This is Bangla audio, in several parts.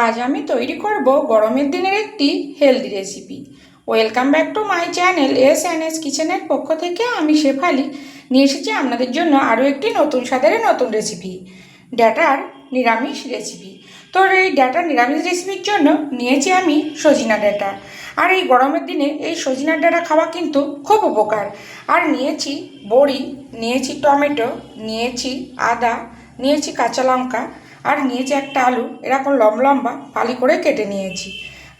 আজ আমি তৈরি করব গরমের দিনের একটি healthy recipe welcome back to my channel S and S কিচেনের পক্ষ থেকে আমি শেফালি। নিয়ে এসেছি আপনাদের জন্য আরও একটি নতুন স্বাদের নতুন রেসিপি ডাটার নিরামিষ রেসিপি তো এই ডাটার নিরামিষ রেসিপির জন্য নিয়েছি আমি সজিনা ডাটা। আর এই গরমের দিনে এই সজিনা ডাটা খাওয়া কিন্তু খুব উপকার। আর নিয়েছি বড়ি, নিয়েছি টমেটো, নিয়েছি আদা, নিয়েছি কাঁচা লঙ্কা আর নিয়েছি একটা আলু, এরকম লম্বা লম্বা ফালি করে কেটে নিয়েছি।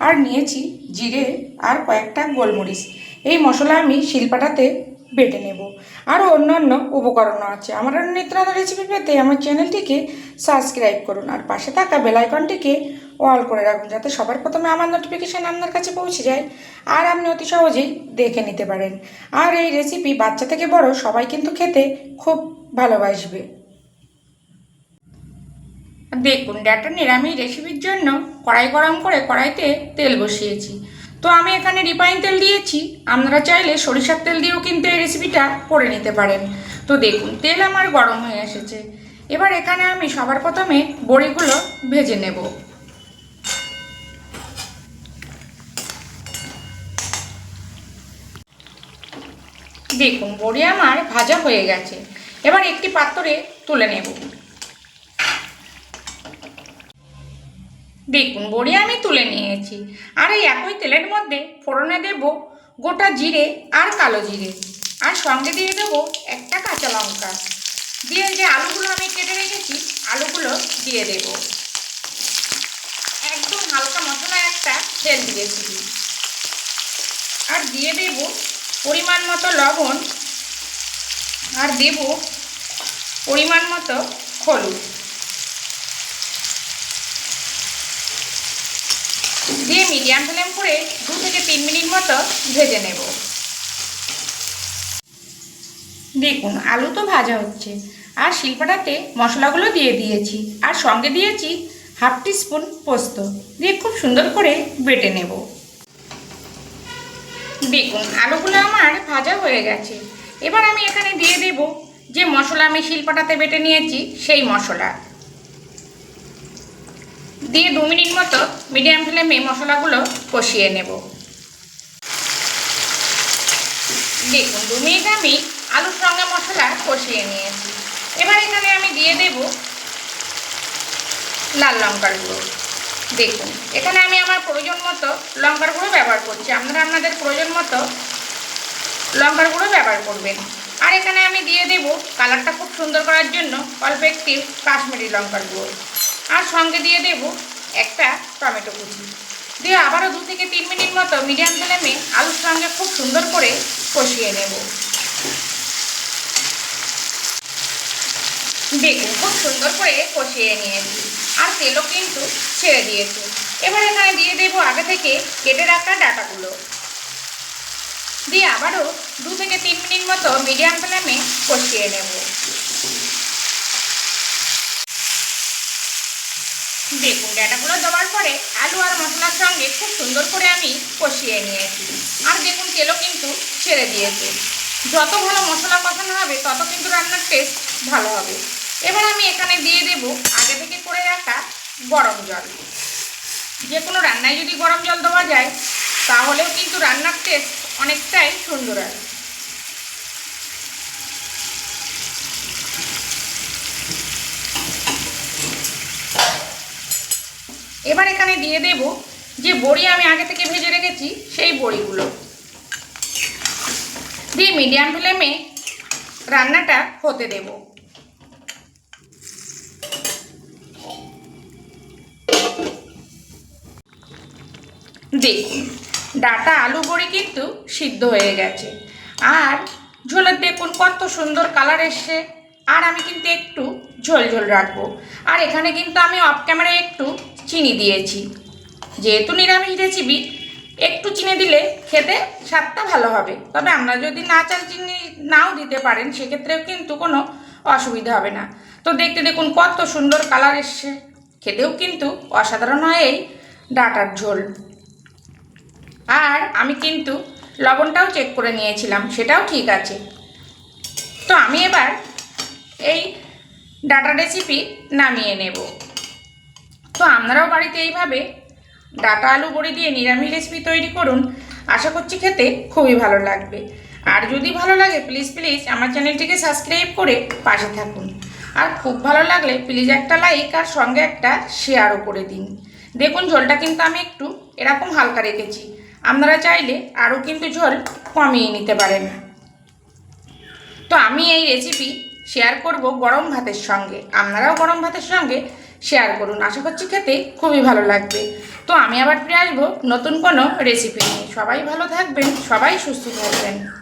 আর নিয়েছি জিরে আর কয়েকটা গোলমরিচ। এই মশলা আমি শিলপাটাতে বেটে নেব। আরও অন্যান্য উপকরণও আছে। আমার আরও রেসিপি পেতে আমার চ্যানেলটিকে সাবস্ক্রাইব করুন। আর পাশে থাকা বেলাইকনটিকে অল করে রাখুন, যাতে সবার প্রথমে আমার নোটিফিকেশান আপনার কাছে পৌঁছে যায় আর আপনি অতি সহজেই দেখে নিতে পারেন। আর এই রেসিপি বাচ্চা থেকে বড় সবাই কিন্তু খেতে খুব ভালোবাসবে। দেখুন ডাটা, নিরামিষ রেসিপির জন্য কড়াই গরম করে কড়াইতে তেল বসিয়েছি। তো আমি এখানে রিফাইন তেল দিয়েছি। আপনারা চাইলে সরিষার তেল দিয়েও কিন্তু এই রেসিপিটা করে নিতে পারেন। তো দেখুন, তেল আমার গরম হয়ে এসেছে। এবার এখানে আমি সবার প্রথমে বড়িগুলো ভেজে নেব। দেখুন, বড়ি আমার ভাজা হয়ে গেছে। এবার একটি পাত্রে তুলে নেব। দেখুন বড়ি আমি তুলে নিয়েছি। আর এই একই তেলের মধ্যে ফোড়নে দেব গোটা জিরে আর কালো জিরে। আর সঙ্গে দিয়ে দেবো একটা কাঁচা লঙ্কা। দিয়ে যে আলুগুলো আমি কেটে রেখেছি, আলুগুলো দিয়ে দেব। একদম হালকা মশলা একটা হেলদি রেসিপি আর দিয়ে দেব পরিমাণ মতো লবণ। আর দেব পরিমাণ মতো হলুদ। দিয়ে মিডিয়াম ফ্লেম করে দু থেকে তিন মিনিট মতো ভেজে নেব। দেখুন, আলু তো ভাজা হচ্ছে। আর শিল্পটাতে মশলাগুলো দিয়ে দিয়েছি। আর সঙ্গে দিয়েছি হাফ স্পুন পোস্ত। দিয়ে খুব সুন্দর করে বেটে নেব। দেখুন, আলুগুলো আমার ভাজা হয়ে গেছে। এবার আমি এখানে দিয়ে দেব যে মশলা আমি শিল্পটাতে বেটে নিয়েছি, সেই মশলা। দিয়ে দু মিনিট মতো মিডিয়াম ফ্লেমে মশলাগুলো কষিয়ে নেব। দেখুন, দু মিনিট আমি আলুর সঙ্গে মশলা কষিয়ে নিয়েছি। এবার এখানে আমি দিয়ে দেব লাল লঙ্কার গুঁড়ো। দেখুন, এখানে আমি আমার প্রয়োজন মতো লঙ্কার গুঁড়ো ব্যবহার করছি। আপনারা আপনাদের প্রয়োজন মতো লঙ্কার গুঁড়ো ব্যবহার করবেন। আর এখানে আমি দিয়ে দেব কালারটা খুব সুন্দর করার জন্য অল্প একটি কাশ্মীরি লঙ্কার গুঁড়ো। আর সঙ্গে দিয়ে দেব একটা টমেটো কুচি। দিয়ে আবারও দু থেকে তিন মিনিট মতো মিডিয়াম ফ্লেমে আলুর সঙ্গে খুব সুন্দর করে কষিয়ে নেব। দেখুন খুব সুন্দর করে কষিয়ে নিয়েছি আর তেলও কিন্তু ছেড়ে দিয়েছে। এবার এখানে দিয়ে দেবো আগে থেকে কেটে রাখা ডাটাগুলো। দিয়ে আবারও দু থেকে তিন মিনিট মতো মিডিয়াম ফ্লেমে কষিয়ে নেব। দেখুন ডাটাগুলো দেওয়ার পরে আলু আর মশলার সঙ্গে খুব সুন্দর করে আমি কষিয়ে নিয়েছি। আর দেখুন তেলও কিন্তু ছেড়ে দিয়েছে। যত ভালো মশলা কষানো হবে, তত কিন্তু রান্নার টেস্ট ভালো হবে। এবার আমি এখানে দিয়ে দেব আগে থেকে করে রাখা গরম জল। যে কোনো রান্নায় যদি গরম জল দেওয়া যায়, তাহলেও কিন্তু রান্নার টেস্ট অনেকটাই সুন্দর হয় এবার এখানে দিয়ে দেব যে বড়ি আমি আগে থেকে ভেজে রেখেছি, সেই বড়িগুলো। দিয়ে মিডিয়াম ফ্লেমে রান্নাটা হতে দেব। দেখুন, ডাটা আলু বড়ি কিন্তু সিদ্ধ হয়ে গেছে। আর ঝোলের দেখুন কত সুন্দর কালার এসছে। আর আমি কিন্তু একটু ঝোল ঝোল রাখব। আর এখানে কিন্তু আমি অফ ক্যামেরায় একটু চিনি দিয়েছি। যেহেতু নিরামিষ রেসিপি একটু চিনি দিলে খেতে স্বাদটা ভালো হবে। তবে আমরা যদি না চান চিনি নাও দিতে পারেন, সেক্ষেত্রেও কিন্তু কোনো অসুবিধা হবে না। তো দেখতে দেখুন কত সুন্দর কালার এসছে। খেতেও কিন্তু অসাধারণ হয় এই ডাটার ঝোল। আর আমি কিন্তু লবণটাও চেক করে নিয়েছিলাম, সেটাও ঠিক আছে। তো আমি এবার এই ডাটা রেসিপি নামিয়ে নেব। তো আপনারাও বাড়িতে এইভাবে ডাটা আলু বড়ি দিয়ে নিরামিষ রেসিপি তৈরি করুন, আশা করছি খেতে খুবই ভালো লাগবে। আর যদি ভালো লাগে প্লিজ প্লিজ আমার চ্যানেলটিকে সাবস্ক্রাইব করে পাশে থাকুন। আর খুব ভালো লাগলে প্লিজ একটা লাইক আর সঙ্গে একটা শেয়ারও করে দিন। দেখুন, ঝোলটা কিন্তু আমি একটু এরকম হালকা রেখেছি। আপনারা চাইলে আরও কিন্তু ঝোল কমিয়ে নিতে পারেন। তো আমি এই রেসিপি শেয়ার করব গরম ভাতের সঙ্গে। আপনারাও গরম ভাতের সঙ্গে শেয়ার করুন। আশা করছি খেতে খুবই ভালো লাগবে। তো আমি আবার ফিরে আসব নতুন কোনো রেসিপি নিয়ে। সবাই ভালো থাকবেন, সবাই সুস্থ থাকবেন।